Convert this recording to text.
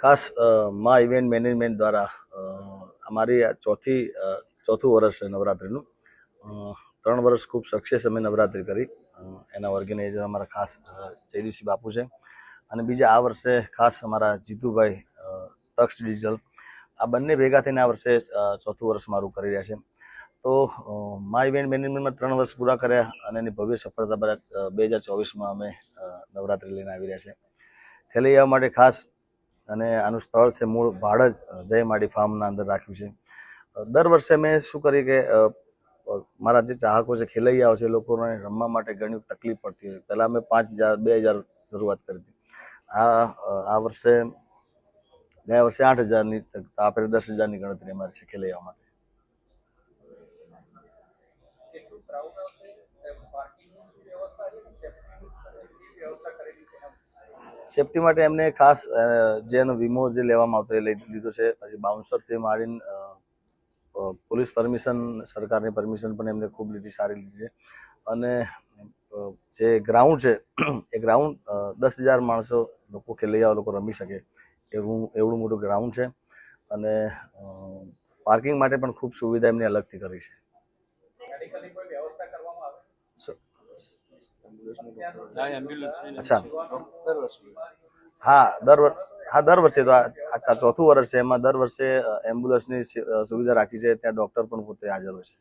ખાસ મા event management દ્વારા અમારી આ ચોથી ચોથું વર્ષ છે નવરાત્રિનું. ત્રણ વર્ષ ખૂબ સક્સેસ અમે નવરાત્રિ કરી. એના ઓર્ગેનાઇઝર અમારા ખાસ અ, બાપુ છે. અને બીજા આ વર્ષે ખાસ અમારા જીતુભાઈ તક્ષ ડિજિટલ આ બંને ભેગા થઈને આ વર્ષે ચોથું વર્ષ મારું કરી રહ્યા છે. તો મા ઇવેન્ટ મેનેજમેન્ટમાં ત્રણ વર્ષ પૂરા કર્યા અને એની ભવ્ય સફળતા બાદ બે હજાર ચોવીસમાં અમે નવરાત્રિ લઈને આવી રહ્યા છે. ખેલૈયા માટે ખાસ અને આનું સ્થળ છે મૂળ ભાડજ જય માડી ફાર્મના અંદર રાખ્યું છે. દર વર્ષે મેં શું કરી કે મારા જે ચાહકો છે, ખેલૈયાઓ છે લોકોને રમવા માટે ઘણી તકલીફ પડતી હોય. પહેલાં મેં પાંચ હજાર, બે હજાર શરૂઆત કરી હતી. આ આ વર્ષે, ગયા વર્ષે આઠ હજારની આપણે દસ હજારની ગણતરી અમારી છે ખેલૈયાઓ સેફટી માટે એમને ખાસ જે એનો વીમો જે લેવામાં આવતો એ લઈ લીધો છે. પછી બાઉન્સરથી માંડીને પોલીસ પરમિશન સરકારની પરમિશન પણ એમને ખૂબ લીધી સારી લીધી છે. અને જે ગ્રાઉન્ડ છે એ ગ્રાઉન્ડ દસ હજાર માણસો લોકો ખેલૈયાઓ લોકો રમી શકે. એવું એવડું મોટું ગ્રાઉન્ડ છે. અને પાર્કિંગ માટે પણ ખૂબ સુવિધા એમને અલગથી કરી છે. અચ્છા. હા દર હા દર વર્ષે તો આ ચોથું વર્ષ છે. એમાં દર વર્ષે એમ્બ્યુલન્સની સુવિધા રાખી છે. ત્યાં ડોક્ટર પણ પોતે હાજર હોય છે.